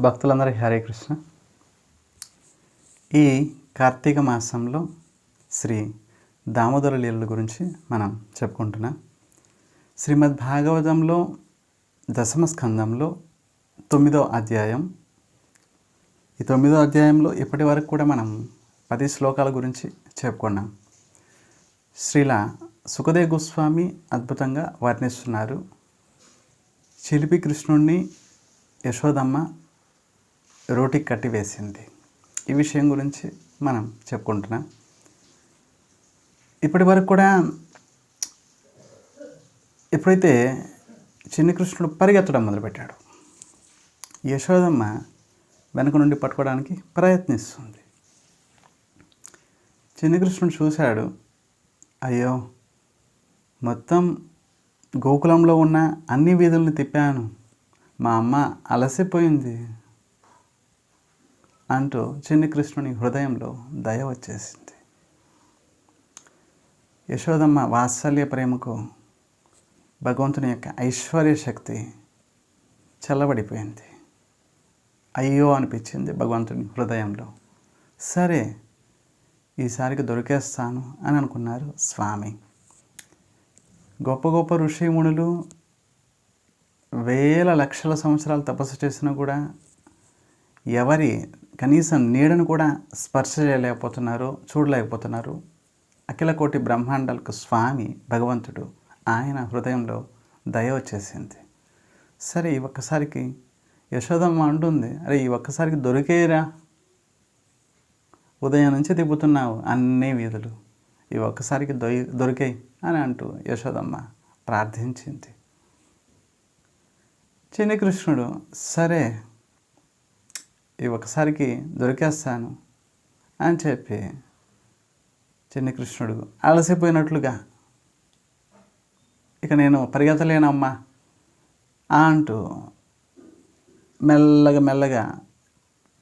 భక్తులందరికీ హరే కృష్ణ. ఈ కార్తీక మాసంలో శ్రీ దామోదర లీలల గురించి మనం చెప్పుకుంటున్నాం. శ్రీమద్ భాగవతంలో దశమ స్కందంలో తొమ్మిదో అధ్యాయం. ఈ తొమ్మిదో అధ్యాయంలో ఇప్పటి వరకు కూడా మనం పది శ్లోకాల గురించి చెప్పుకున్నాం. శ్రీల సుఖదేవ్ గోస్వామి అద్భుతంగా వర్ణిస్తున్నారు. చిలిపి కృష్ణుణ్ణి యశోదమ్మ రోటికి కట్టి వేసింది ఈ విషయం గురించి మనం చెప్పుకుంటున్నాం. ఇప్పటి వరకు కూడా ఎప్పుడైతే చిన్ని కృష్ణుడు పరిగెత్తడం మొదలుపెట్టాడు యశోదమ్మ వెనక నుండి పట్టుకోవడానికి ప్రయత్నిస్తుంది. చిన్ని కృష్ణుడు చూశాడు అయ్యో మొత్తం గోకులంలో ఉన్న అన్ని వీధులను తిప్పాను. మా అమ్మ అలసిపోయింది. అంటూ చిన్ని కృష్ణుని హృదయంలో దయ వచ్చేసింది. యశోదమ్మ వాత్సల్య ప్రేమకు భగవంతుని యొక్క ఐశ్వర్య శక్తి చల్లబడిపోయింది. అయ్యో అనిపించింది భగవంతుని హృదయంలో. సరే ఈసారికి దొరికేస్తాను అని అనుకున్నారు స్వామి. గొప్ప గొప్ప ఋషిమునులు వేల లక్షల సంవత్సరాలు తపస్సు చేసినా కూడా ఎవరి కనీసం నీడను కూడా స్పర్శ చేయలేకపోతున్నారు చూడలేకపోతున్నారు. అఖిల కోటి బ్రహ్మాండాలకు స్వామి భగవంతుడు ఆయన హృదయంలో దయ వచ్చేసింది. సరే ఈ ఒక్కసారికి యశోదమ్మ అంటుంది అరే ఈ ఒక్కసారికి దొరికేరా? ఉదయం నుంచి తిప్పుతున్నావు అన్ని వీధులు. ఈ ఒక్కసారికి దొరి దొరికాయి అని అంటూ యశోదమ్మ ప్రార్థించింది. చిన్ని కృష్ణుడు సరే ఈ ఒకసారికి దొరికేస్తాను అని చెప్పి చిన్న కృష్ణుడు అలసిపోయినట్లుగా ఇక నేను పరిగెత్తలేనమ్మా అంటూ మెల్లగా మెల్లగా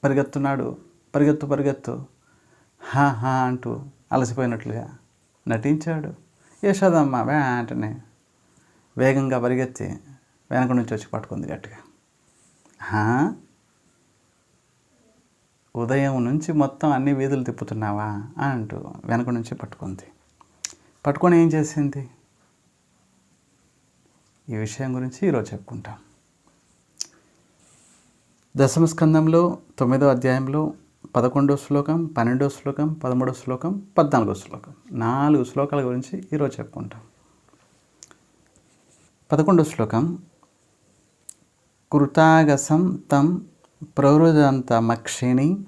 పరిగెత్తున్నాడు. పరిగెత్తు పరిగెత్తు హా హా అంటూ అలసిపోయినట్లుగా నటించాడు. యశోదమ్మ వెంటనే వేగంగా పరిగెత్తి వెనక నుంచి వచ్చి పట్టుకుంది గట్టిగా. హా? ఉదయం నుంచి మొత్తం అన్ని వీధులు తిప్పుతున్నావా? అంటూ వెనక నుంచి పట్టుకుంది. పట్టుకొని ఏం చేసింది? ఈ విషయం గురించి ఈరోజు చెప్పుకుంటాం. దశమ స్కందంలో తొమ్మిదో అధ్యాయంలో పదకొండో శ్లోకం పన్నెండో శ్లోకం పదమూడో శ్లోకం పద్నాలుగో శ్లోకం నాలుగు శ్లోకాల గురించి ఈరోజు చెప్పుకుంటాం. పదకొండో శ్లోకం కృతాగసం తం ప్రవృదంతమక్షిణి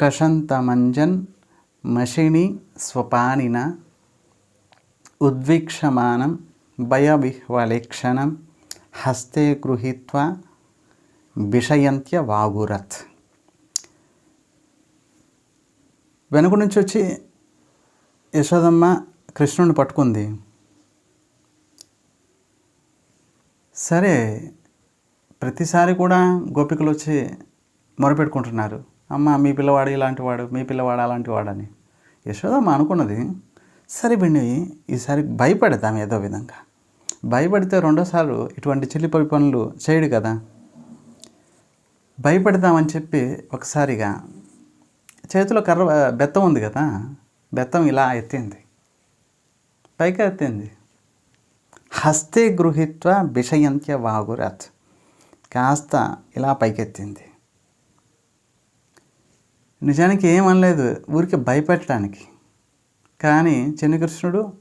కషంతమంజన్ మషిణి స్వపానిన ఉద్వీక్షమానం భయవిహ్వలేక్షణం హస్తే గృహీత్వా విషయంత్య వాగురత్ వెనుక నుంచి వచ్చి యశోదమ్మ కృష్ణుని పట్టుకుంది. సరే ప్రతిసారి కూడా గోపికలు వచ్చి మొరపెట్టుకుంటున్నారు. అమ్మ మీ పిల్లవాడు ఇలాంటి వాడు మీ పిల్లవాడు అలాంటి వాడని యశోదమ్మ అనుకున్నది సరే బండి ఈసారి భయపడదాం ఏదో విధంగా. భయపడితే రెండోసార్లు ఇటువంటి చిల్లిపోయి పనులు చేయడు కదా. భయపడదామని చెప్పి ఒకసారిగా చేతిలో కర్ర బెత్తం ఉంది కదా బెత్తం ఇలా ఎత్తింది. పైకి ఎత్తింది హస్తే గృహీత్వ విషయంత్య వాగురత్. కాస్త ఇలా పైకెత్తింది. నిజానికి ఏమనలేదు ఊరికి భయపెట్టడానికి. కానీ చిన్నకృష్ణుడు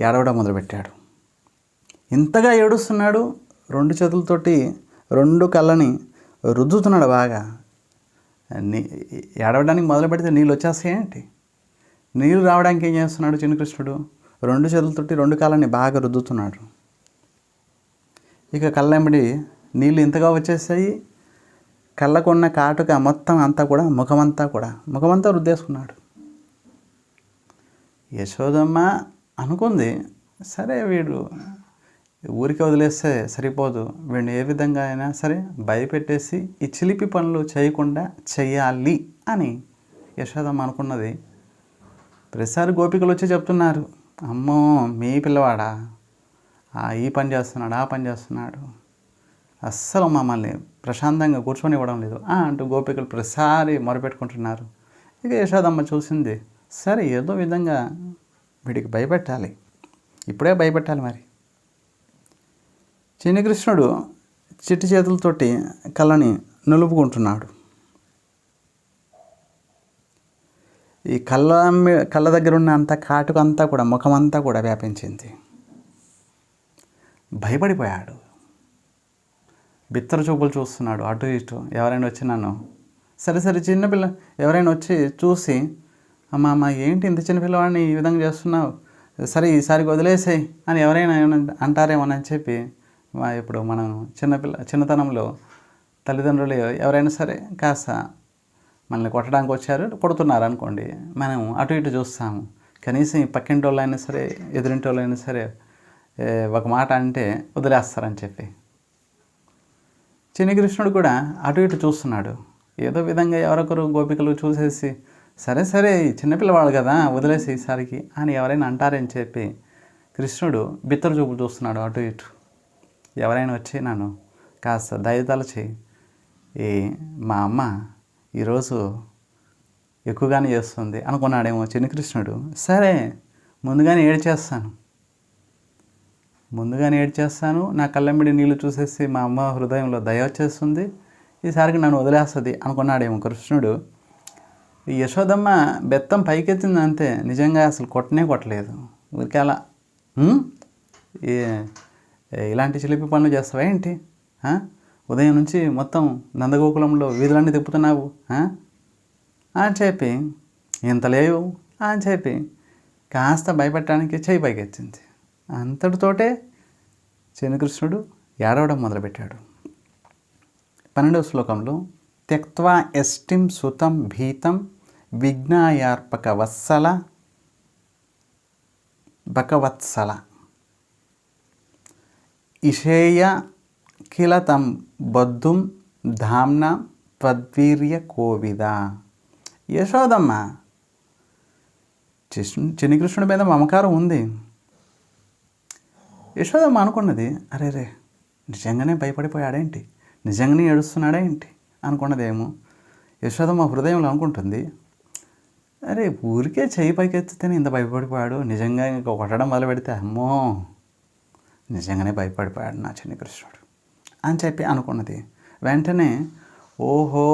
ఏడవడం మొదలుపెట్టాడు. ఇంతగా ఏడుస్తున్నాడు రెండు చేతులతోటి రెండు కళ్ళని రుద్దుతున్నాడు బాగా. నీ ఏడవడానికి మొదలు పెడితే నీళ్ళు వచ్చేస్తాయేంటి నీళ్ళు రావడానికి ఏం చేస్తున్నాడు చిన్నకృష్ణుడు రెండు చేతులతోటి రెండు కాళ్ళని బాగా రుద్దుతున్నాడు. ఇక కళ్ళెంబడి నీళ్ళు ఇంతగా వచ్చేసాయి కళ్ళకున్న కాటుక మొత్తం అంతా కూడా ముఖమంతా కూడా ముఖమంతా రుద్దేసుకున్నాడు. యశోదమ్మ అనుకుంది సరే వీడు ఊరికి వదిలేస్తే సరిపోదు. వీడిని ఏ విధంగా అయినా సరే భయపెట్టేసి ఈ చిలిపి పనులు చేయకుండా చెయ్యాలి అని యశోదమ్మ అనుకున్నది. ప్రతిసారి గోపికలు వచ్చి చెప్తున్నారు అమ్మో మీ పిల్లవాడా? ఆ ఈ పని చేస్తున్నాడు ఆ పని చేస్తున్నాడు. అస్సలు మమ్మల్ని ప్రశాంతంగా కూర్చొని ఇవ్వడం లేదు. అంటూ గోపికలు ప్రతిసారి మొరపెట్టుకుంటున్నారు. ఇక యశోదమ్మ చూసింది సరే ఏదో విధంగా వీడికి భయపెట్టాలి. ఇప్పుడే భయపెట్టాలి మరి. చిన్నకృష్ణుడు చిట్టి చేతులతోటి కళ్ళని నులుపుకుంటున్నాడు. ఈ కళ్ళ కళ్ళ దగ్గర ఉన్న అంత కాటుకంతా కూడా ముఖం అంతా కూడా వ్యాపించింది. భయపడిపోయాడు. బిత్తర చూపులు చూస్తున్నాడు అటు ఇటు. ఎవరైనా వచ్చి నన్ను సరే సరే చిన్నపిల్ల ఎవరైనా వచ్చి చూసి అమ్మ అమ్మ ఏంటి ఇంత చిన్నపిల్లవాడిని ఈ విధంగా చేస్తున్నావు? సరే ఈసారికి వదిలేసాయి అని ఎవరైనా ఏమన్నా అంటారేమోనని చెప్పి మా ఇప్పుడు మనం చిన్నపిల్ల చిన్నతనంలో తల్లిదండ్రులు ఎవరైనా సరే కాస్త మనల్ని కొట్టడానికి వచ్చారు కొడుతున్నారు అనుకోండి మనం అటు ఇటు చూస్తాము. కనీసం ఈ పక్కింటి వాళ్ళైనా సరే ఎదురింటి వాళ్ళైనా సరే ఒక మాట అంటే వదిలేస్తారని చెప్పి. చిన్నకృష్ణుడు కూడా అటు ఇటు చూస్తున్నాడు. ఏదో విధంగా ఎవరొకరు గోపికలు చూసేసి సరే సరే చిన్నపిల్లవాడు కదా వదిలేసి ఈసారికి అని ఎవరైనా అంటారని చెప్పి కృష్ణుడు బిత్తరు చూపులు చూస్తున్నాడు అటు ఇటు. ఎవరైనా వచ్చి నన్ను కాస్త దయతలచి ఏ మా అమ్మ ఈరోజు ఎక్కువగానే చేస్తుంది అనుకున్నాడేమో చిన్ని కృష్ణుడు సరే ముందుగానే ఏడ్చేస్తాను. ముందుగా ఏడ్చేస్తాను నా కళ్ళెంబడి నీళ్ళు చూసేసి మా అమ్మ హృదయంలో దయ వచ్చేస్తుంది. ఈసారికి నన్ను వదిలేస్తుంది అనుకున్నాడేమో కృష్ణుడు. ఈ యశోదమ్మ బెత్తం పైకెత్తింది అంతే. నిజంగా అసలు కొట్టనే కొట్టలేదు. ఊరికే అలా ఇలాంటి చిలిపి పనులు చేస్తావా ఏంటి? ఉదయం నుంచి మొత్తం నందగోకులంలో వీధులన్నీ తిప్పుతున్నావు. ఆ? అని చెప్పి ఇంత లేవు. అని చెప్పి కాస్త భయపెట్టడానికి చేయి పైకెత్తింది. అంతటితోటే శనికృష్ణుడు ఏడవడం మొదలుపెట్టాడు. పన్నెండవ శ్లోకంలో త్యక్వా ఎస్టిం సుతం భీతం విజ్ఞాయార్పక వత్సల బకవత్సల ఇషేయ కిల తం బద్ధుం ధామ్న త్వద్వీర్య కోవిద. యశోదమ్మ కృష్ణు చిన్ని మీద మమకారం ఉంది. యశోదమ్మ అనుకున్నది అరే రే నిజంగానే భయపడిపోయాడేంటి? నిజంగానే ఏడుస్తున్నాడా ఏంటి అనుకున్నదేమో యశోదమ్మ హృదయంలో అనుకుంటుంది అరే ఊరికే చేయి పైకెత్తితేనే ఇంత భయపడిపోయాడు. నిజంగా ఇంకా కొట్టడం మొదలు పెడితే అమ్మో నిజంగానే భయపడిపోయాడు నా చిన్న కృష్ణుడు అని చెప్పి అనుకున్నది. వెంటనే ఓహో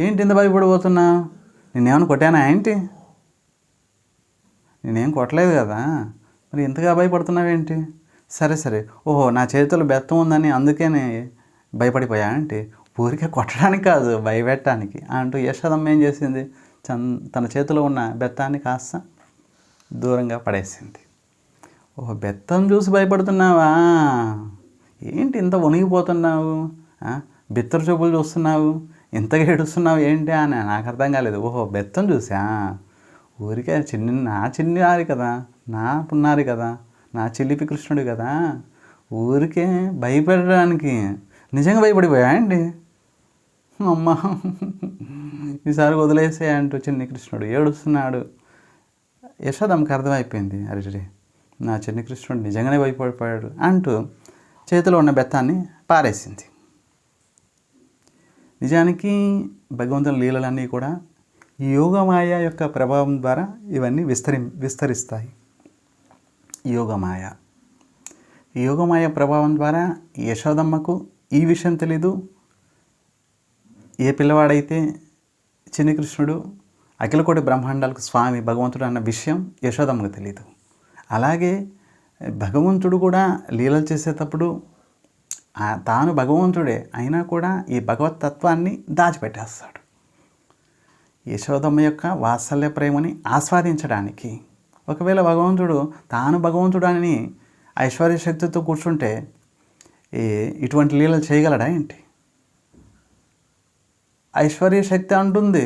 ఏంటి ఇంత భయపడిపోతున్నా? నేనేమైనా కొట్టానా ఏంటి? నేనేం కొట్టలేదు కదా? మరి ఇంతగా భయపడుతున్నావేంటి? సరే సరే. ఓహో నా చేతిలో బెత్తం ఉందని అందుకనే భయపడిపోయా అంటే ఊరికే కొట్టడానికి కాదు భయపెట్టడానికి అంటూ యశోదమ్మ ఏం చేసింది? చన్ తన చేతిలో ఉన్న బెత్తాన్ని కాస్త దూరంగా పడేసింది. ఓహో బెత్తం చూసి భయపడుతున్నావా? ఏంటి ఇంత వణిగిపోతున్నావు? ఆ? బిత్తర చూపులు చూస్తున్నావు? ఇంతగా ఏడుస్తున్నావు ఏంటి అని నాకు అర్థం కాలేదు. ఓహో బెత్తం చూసా? ఊరికే చిన్ని నా చిన్నారి కదా నా పున్నారి కదా. నా చెల్లిపి కృష్ణుడు కదా. ఊరికే భయపడడానికి. నిజంగా భయపడిపోయా అండి అమ్మ. ఈసారి వదిలేసే అంటూ చిన్ని కృష్ణుడు ఏడుస్తున్నాడు. యశోదమ్మకి అర్థమైపోయింది అరే నా చిన్ని కృష్ణుడు నిజంగానే భయపడిపోయాడు అంటూ చేతిలో ఉన్న బెత్తాన్ని పారేసింది. నిజానికి భగవంతుని లీలలన్నీ కూడా ఈ యోగమాయ యొక్క ప్రభావం ద్వారా ఇవన్నీ విస్తరి విస్తరిస్తాయి. యోగమాయ. యోగమాయ ప్రభావం ద్వారా యశోదమ్మకు ఈ విషయం తెలీదు. ఏ పిల్లవాడైతే చిన్నకృష్ణుడు అఖిలకోటి బ్రహ్మాండాలకు స్వామి భగవంతుడు అన్న విషయం యశోదమ్మకు తెలియదు అలాగే భగవంతుడు కూడా లీలలు చేసేటప్పుడు తాను భగవంతుడే అయినా కూడా ఈ భగవత్ తత్వాన్ని దాచిపెట్టేస్తాడు. యశోదమ్మ యొక్క వాత్సల్య ప్రేమని ఆస్వాదించడానికి ఒకవేళ భగవంతుడు తాను భగవంతుడు అని ఐశ్వర్య శక్తితో కూర్చుంటే ఈ ఇటువంటి లీలలు చేయగలడా ఏంటి? ఐశ్వర్య శక్తి అంటుంది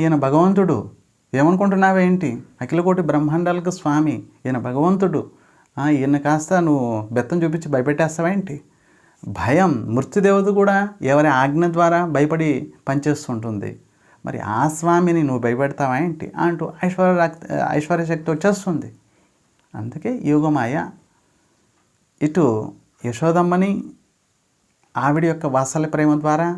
ఈయన భగవంతుడు. ఏమనుకుంటున్నావేంటి అఖిలకోటి బ్రహ్మాండాలకు స్వామి ఈయన భగవంతుడు. ఈయన కాస్త నువ్వు బెత్తం చూపించి భయపెట్టేస్తావేంటి భయం మృత్యుదేవత కూడా ఎవరి ఆజ్ఞ ద్వారా భయపడి పనిచేస్తుంటుంది. మరి ఆ స్వామిని నువ్వు భయపెడతావా ఏంటి? అంటూ ఐశ్వర్య ఐశ్వర్యశక్తి వచ్చేస్తుంది. అందుకే యోగమాయ ఇటు యశోదమ్మని ఆవిడ యొక్క వాత్సల్య ప్రేమ ద్వారా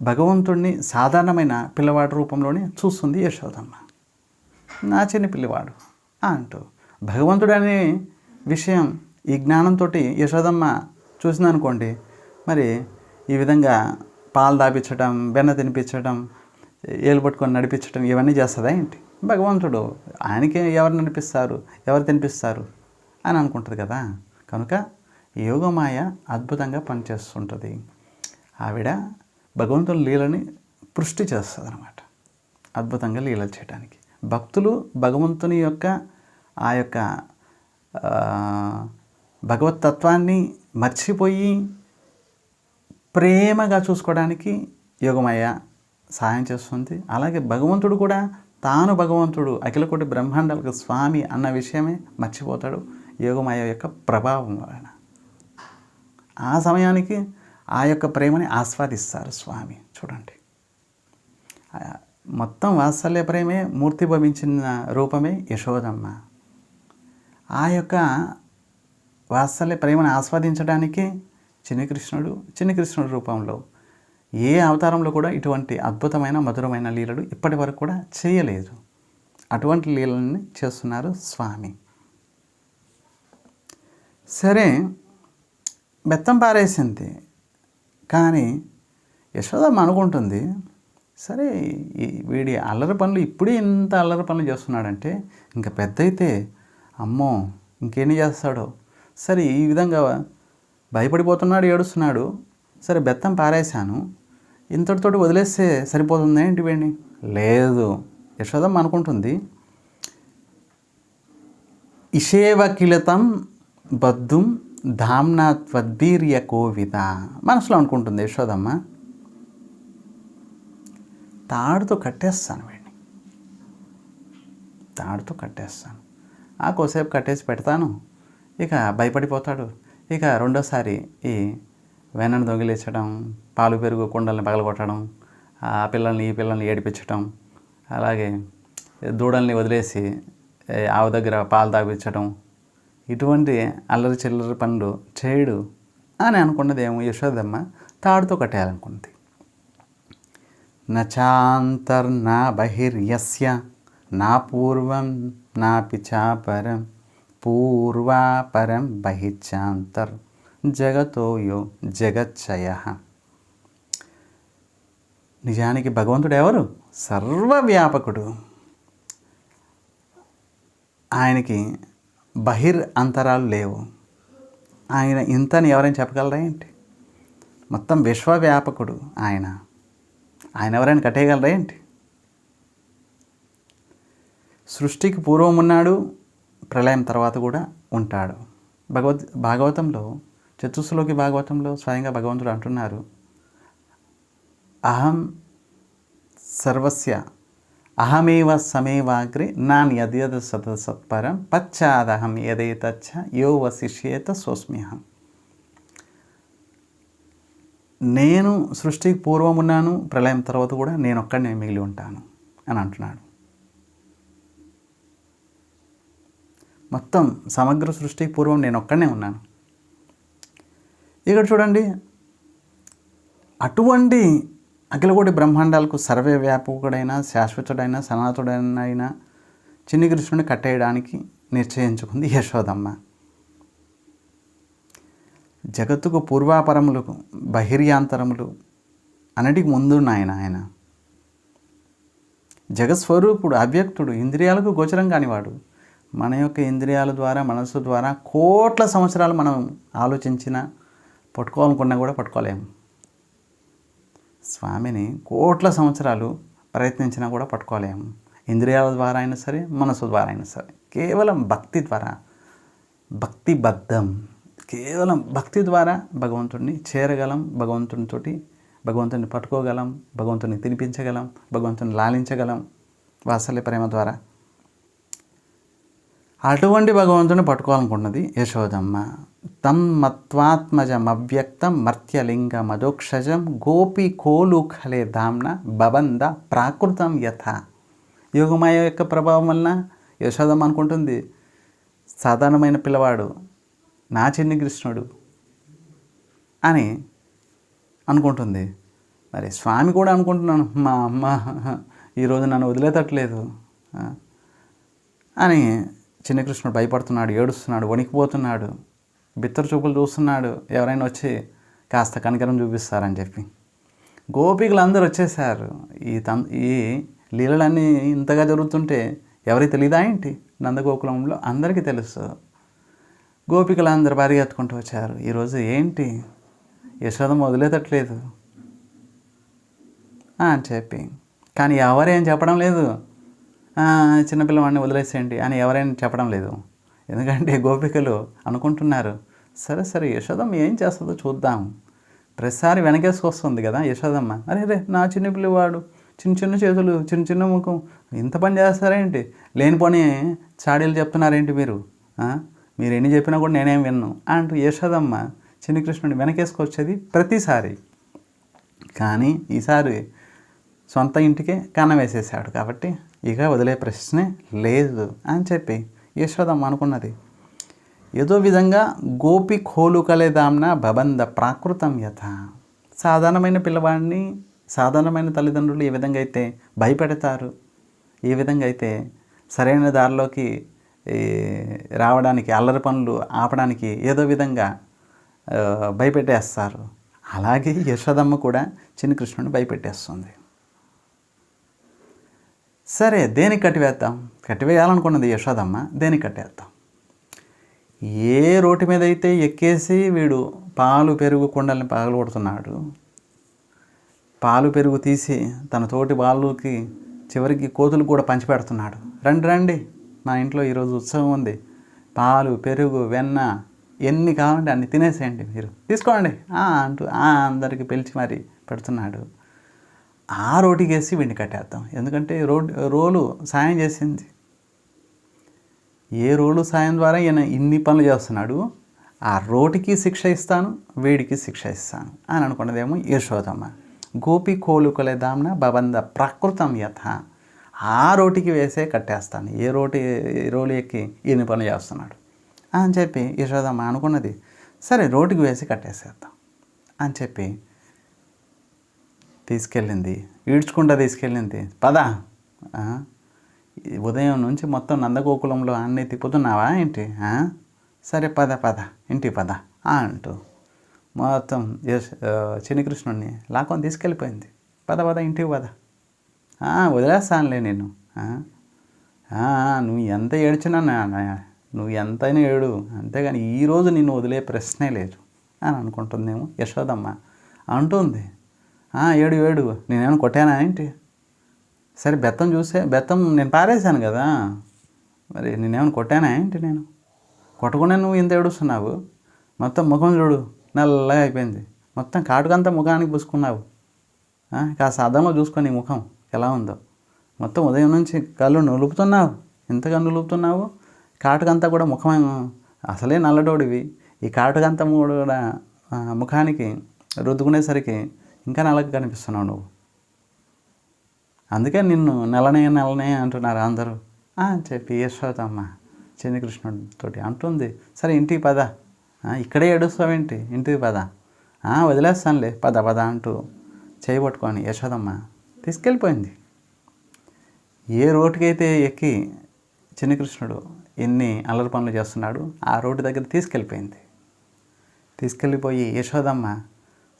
భగవంతుడిని సాధారణమైన పిల్లవాడి రూపంలోనే చూస్తుంది యశోదమ్మ. నా చిన్న పిల్లవాడు అంటూ భగవంతుడు అనే విషయం ఈ జ్ఞానంతో యశోదమ్మ చూసిందనుకోండి మరి ఈ విధంగా పాలు దాపించడం వెన్న తినిపించడం ఏలు పట్టుకొని నడిపించడం ఇవన్నీ చేస్తుందా ఏంటి? భగవంతుడు ఆయనకి ఎవరు నడిపిస్తారు ఎవరు తినిపిస్తారు అని అనుకుంటుంది కదా. కనుక యోగమాయ అద్భుతంగా పనిచేస్తుంటుంది. ఆవిడ భగవంతుని లీలని పుష్టి చేస్తుంది అనమాట అద్భుతంగా లీలలు చేయడానికి భక్తులు భగవంతుని యొక్క ఆ యొక్క భగవతత్వాన్ని మర్చిపోయి ప్రేమగా చూసుకోవడానికి యోగమయ్య సహాయం చేస్తుంది. అలాగే భగవంతుడు కూడా తాను భగవంతుడు అఖిలకోటి బ్రహ్మాండాలకు స్వామి అన్న విషయమే మర్చిపోతాడు యోగమయ్య యొక్క ప్రభావం వలన. ఆ సమయానికి ఆ యొక్క ప్రేమని ఆస్వాదిస్తారు స్వామి. చూడండి. మొత్తం వాత్సల్య ప్రేమే మూర్తి భవించిన రూపమే యశోదమ్మ. ఆ యొక్క వాత్సల్య ప్రేమను ఆస్వాదించడానికి చిన్ని కృష్ణుడు చిన్ని కృష్ణుడు రూపంలో ఏ అవతారంలో కూడా ఇటువంటి అద్భుతమైన మధురమైన లీలలు ఇప్పటి వరకు కూడా చేయలేదు. అటువంటి లీలల్ని చేస్తున్నారు స్వామి. సరే బెత్తం పారేసింది. కానీ యశోదమ్మ అనుకుంటుంది సరే వీడి అల్లరి పనులు ఇప్పుడే ఇంత అల్లరి పనులు చేస్తున్నాడంటే ఇంకా పెద్ద అయితే అమ్మో ఇంకేం చేస్తాడో. సరే ఈ విధంగా భయపడిపోతున్నాడు ఏడుస్తున్నాడు. సరే బెత్తం పారేశాను. ఇంతటితోటి వదిలేస్తే సరిపోతుంది ఏంటి వీడిని లేదు. యశోదమ్మ అనుకుంటుంది ఇషేవకిలతం బద్దుం ధామ్నా త్వద్బీర్య కోవిత మనసులో అనుకుంటుంది యశోదమ్మ. తాడుతో కట్టేస్తాను వీడిని తాడుతో కట్టేస్తాను. ఆ కోసేపు కట్టేసి పెడతాను. ఇక భయపడిపోతాడు. ఇక రెండోసారి ఈ వెన్నను దొంగిలించడం పాలు పెరుగు కుండల్ని పగలగొట్టడం ఆ పిల్లల్ని ఈ పిల్లల్ని ఏడిపించడం అలాగే దూడల్ని వదిలేసి ఆవు దగ్గర పాలు తాగించడం ఇటువంటి అల్లరి చిల్లరి పనులు చేయడు అని అనుకున్నదేమో యశోదమ్మ తాడుతో కట్టేయాలనుకుంది. నచాంతర్నా బహిర్యస్య నా పూర్వం నా పిచాపరం పూర్వాపరం బహిచ్చాంతర్ జగతోయో జగచ్చయ నిజానికి భగవంతుడు ఎవరు సర్వవ్యాపకుడు। ఆయనకి బహిర్ అంతరాలు లేవు। ఆయన ఇంతని ఎవరైనా చెప్పగలరా ఏంటి? మొత్తం విశ్వవ్యాపకుడు ఆయన। ఆయన ఎవరైనా కట్టేయగలరా ఏంటి? సృష్టికి పూర్వం ఉన్నాడు ప్రళయం తర్వాత కూడా ఉంటాడు. భగవద్ భాగవతంలో చతుస్సులోకి భాగవతంలో స్వయంగా భగవంతుడు అంటున్నారు అహం సర్వస్య అహమేవ సమేవాగ్రి నాన్ యద్యద సతసత్పరం పశ్చాదహం యదేతచ్చ యో వశిష్యేత సోస్మ్యహం నేను సృష్టికి పూర్వం ఉన్నాను ప్రళయం తర్వాత కూడా నేను ఒక్కడినే మిగిలి ఉంటాను అని అంటున్నాడు. మొత్తం సమగ్ర సృష్టికి పూర్వం నేను ఒక్కడనే ఉన్నాను. ఇక్కడ చూడండి అటువంటి అఖిలకోటి బ్రహ్మాండాలకు సర్వవ్యాపకుడైన శాశ్వతుడైన సనాతుడైన అయిన చిన్ని కృష్ణుని కట్టేయడానికి నిశ్చయించుకుంది యశోదమ్మ. జగత్తుకు పూర్వాపరములకు బహిర్యాంతరములు అన్నిటికి ముందున్నాయన ఆయన. జగత్స్వరూపుడు జగస్వరూపుడు అవ్యక్తుడు ఇంద్రియాలకు గోచరం కానివాడు. మన యొక్క ఇంద్రియాల ద్వారా మనసు ద్వారా కోట్ల సంవత్సరాలు మనం ఆలోచించిన పట్టుకోవాలనుకున్నా కూడా పట్టుకోలేము స్వామిని కోట్ల సంవత్సరాలు ప్రయత్నించినా కూడా పట్టుకోలేము ఇంద్రియాల ద్వారా అయినా సరే మనసు ద్వారా అయినా సరే. కేవలం భక్తి ద్వారా భక్తి బద్ధం కేవలం భక్తి ద్వారా భగవంతుడిని చేరగలం భగవంతునితోటి భగవంతుని పట్టుకోగలం భగవంతుని తినిపించగలం భగవంతుని లాలించగలం. వాత్సల్య ప్రేమ ద్వారా అటువంటి భగవంతుని పట్టుకోవాలనుకున్నది యశోదమ్మ. తన్మత్వాత్మజం అవ్యక్తం మర్త్యలింగ మదోక్షజం గోపి కోలు ఖలే దామ్న బబంద ప్రాకృతం యథ. యోగమాయ యొక్క ప్రభావం వలన యశోదమ్మ అనుకుంటుంది సాధారణమైన పిల్లవాడు నా చిన్ని కృష్ణుడు అని అనుకుంటుంది. మరి స్వామి కూడా అనుకుంటున్నాను మా అమ్మ ఈరోజు నన్ను వదిలేతట్లేదు అని చిన్న కృష్ణుడు భయపడుతున్నాడు ఏడుస్తున్నాడు వణికిపోతున్నాడు బిత్తర చూపులు చూస్తున్నాడు ఎవరైనా వచ్చి కాస్త కనికరం చూపిస్తారని చెప్పి. గోపికలు అందరూ వచ్చేసారు ఈ తం ఈ లీలలన్నీ ఇంతగా జరుగుతుంటే ఎవరికి తెలియదా ఏంటి? నందగోకులంలో అందరికీ తెలుసు. గోపికలు అందరు పరిగెత్తుకుంటూ వచ్చారు. ఈరోజు ఏంటి? యశోదం వదిలేతట్లేదు. అని చెప్పి. కానీ ఎవరేం చెప్పడం లేదు. చిన్నపిల్లవాడిని వదిలేసేయండి అని ఎవరైనా చెప్పడం లేదు. ఎందుకంటే గోపికలు అనుకుంటున్నారు సరే సరే యశోదమ్మ ఏం చేస్తుందో చూద్దాం. ప్రతిసారి వెనకేసుకొస్తుంది కదా యశోదమ్మ. అరే రే నా చిన్న పిల్లవాడు చిన్న చిన్న చేతులు చిన్న చిన్న ముఖం ఇంత పని చేస్తారేంటి? లేనిపోని చాడీలు చెప్తున్నారేంటి మీరు? మీరు ఎన్ని చెప్పినా కూడా నేనేం విన్ను అంటూ యశోదమ్మ చిన్న కృష్ణుడి వెనకేసుకొచ్చేది ప్రతిసారి. కానీ ఈసారి సొంత ఇంటికే కన్న వేసేసాడు కాబట్టి ఇక వదిలే ప్రశ్నే లేదు అని చెప్పి యశోదమ్మ అనుకున్నది. ఏదో విధంగా గోపి ఖోలు కలేదాంన ప్రాకృతం యథ. సాధారణమైన పిల్లవాడిని సాధారణమైన తల్లిదండ్రులు ఏ విధంగా అయితే భయపెడతారు ఏ విధంగా అయితే సరైన దారిలోకి ఈ, రావడానికి అల్లరి పనులు ఆపడానికి ఏదో విధంగా భయపెట్టేస్తారు. అలాగే యశోదమ్మ కూడా చిన్న కృష్ణుని భయపెట్టేస్తుంది. సరే దేనికి కట్టివేద్దాం? కట్టివేయాలనుకున్నది యశోదమ్మ దేనికి కట్టేద్దాం? ఏ రోటి మీద అయితే ఎక్కేసి వీడు పాలు పెరుగు కుండల్ని పగలగొడుతున్నాడు పాలు పెరుగు తీసి తన తోటి వాళ్ళకి చివరికి కోతులు కూడా పంచిపెడుతున్నాడు. రండి రండి. మా ఇంట్లో ఈరోజు ఉత్సవం ఉంది. పాలు పెరుగు వెన్న ఎన్ని కావాలంటే అన్ని తినేసేయండి మీరు. తీసుకోండి. అంటూ "ఆ" అందరికి పిలిచి మరి పెడుతున్నాడు. ఆ రోటికి వేసి వీడిని కట్టేద్దాం. ఎందుకంటే రోడ్ రోలు సాయం చేసింది. ఏ రోలు సాయం ద్వారా ఈయన ఇన్ని పనులు చేస్తున్నాడు? ఆ రోటికి శిక్ష ఇస్తాను వేడికి శిక్ష ఇస్తాను అని అనుకున్నదేమో యశోదమ్మ. గోపి కోలుకొలేదాంన భవంద ప్రకృతం యథ. ఆ రోటికి వేసే కట్టేస్తాను. ఏ రోటి రోలు ఎక్కి ఇన్ని పనులు చేస్తున్నాడు? అని చెప్పి యశోదమ్మ అనుకున్నది. సరే రోటికి వేసి కట్టేసేద్దాం అని చెప్పి తీసుకెళ్ళింది. ఈడ్చుకుంటా తీసుకెళ్ళింది. పద. ఉదయం నుంచి మొత్తం నందగోకులంలో అన్నీ తిప్పుతున్నావా ఏంటి? సరే పద పద. ఇంటికి పద. ఆ అంటూ మొత్తం యశ్ ఆ, చిన్నకృష్ణుడిని లాక్కొని తీసుకెళ్ళిపోయింది. పద పద ఇంటికి పద. వదిలేస్తానులే నేను నువ్వు ఎంత ఏడ్చినా నువ్వు ఎంతైనా ఏడు. అంతేగాని ఈరోజు నిన్ను వదిలే ప్రశ్నే లేదు. అని అనుకుంటుందేమో యశోదమ్మ అంటుంది. ఏడు ఏడు. నేనేమైనా కొట్టానా ఏంటి? సరే బెత్తం చూసే బెత్తం నేను పారేశాను కదా. మరి నేనేమైనా కొట్టానా ఏంటి నేను? కొట్టకుండా నువ్వు ఇంత ఏడుస్తున్నావు? మొత్తం ముఖం చూడు. నల్లగా అయిపోయింది. మొత్తం కాటుకంతా ముఖానికి పూసుకున్నావు. కాస్త అర్థంలో చూసుకొని ముఖం. ఎలా ఉందో. మొత్తం ఉదయం నుంచి కళ్ళు నులుపుతున్నావు. ఎంతగా నులుపుతున్నావు? కాటుకంతా కూడా ముఖం అసలే నల్లడోడివి ఈ కాటుకంతా కూడా ముఖానికి రుద్దుకునేసరికి ఇంకా నల్లగా కనిపిస్తున్నావు నువ్వు. అందుకే నిన్ను నెలనే నెలనే అంటున్నారు అందరూ. చెప్పి యశోదమ్మ చిన్నకృష్ణుడితోటి అంటుంది. సరే ఇంటికి పద. "ఆ, ఇక్కడే ఏడుస్తావేంటి? ఇంటికి పద. వదిలేస్తానులే పద పద అంటూ చేయబట్టుకొని యశోదమ్మ తీసుకెళ్ళిపోయింది. ఏ రోడ్డుకైతే ఎక్కి చిన్నకృష్ణుడు ఎన్ని అల్లరి పనులు చేస్తున్నాడు ఆ రోడ్డు దగ్గర తీసుకెళ్ళిపోయింది. తీసుకెళ్ళిపోయి యశోదమ్మ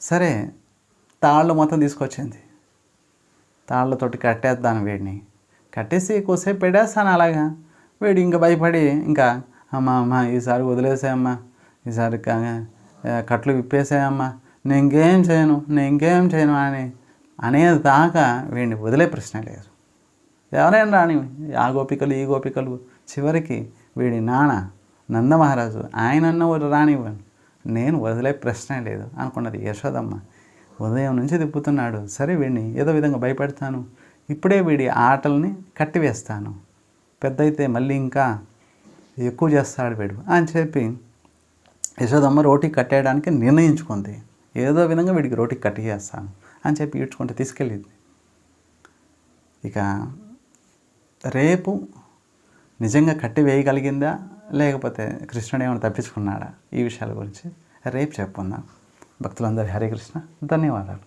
సరే తాళ్ళు మొత్తం తీసుకొచ్చింది. తాళ్ళతోటి కట్టేద్దాను వీడిని. కట్టేసి ఎక్కువసేపు పెట్టేస్తాను అలాగా. వీడు ఇంకా భయపడి ఇంకా అమ్మ అమ్మ ఈసారి వదిలేసాయమ్మా ఈసారి కట్లు విప్పేసాయమ్మా నేను ఇంకేం చేయను నేను ఇంకేం చేయను అని అనేది దాకా వీడిని వదిలే ప్రశ్న లేదు. ఎవరైనా రాని ఆ గోపికలు ఈ గోపికలు చివరికి వీడి నాన్న నందమహారాజు ఆయనన్న రానివ్వను. నేను వదిలే ప్రశ్నే లేదు అనుకున్నది యశోదమ్మ. ఉదయం నుంచి తిప్పుతున్నాడు. సరే వీడిని ఏదో విధంగా భయపెడతాను. ఇప్పుడే వీడి ఆటల్ని కట్టివేస్తాను. పెద్ద అయితే మళ్ళీ ఇంకా ఎక్కువ చేస్తాడు వీడు అని చెప్పి యశోదమ్మ రోటీ కట్టేయడానికి నిర్ణయించుకుంది. ఏదో విధంగా వీడికి రోటీ కట్టేస్తాను అని చెప్పి ఈడ్చుకుంటే తీసుకెళ్ళింది. ఇక రేపు నిజంగా కట్టి వేయగలిగిందా? లేకపోతే కృష్ణుడు ఏమైనా తప్పించుకున్నాడా? ఈ విషయాల గురించి రేపు చెప్పుకుందాం. భక్తులందరి హరే కృష్ణ ధన్యవాదాలు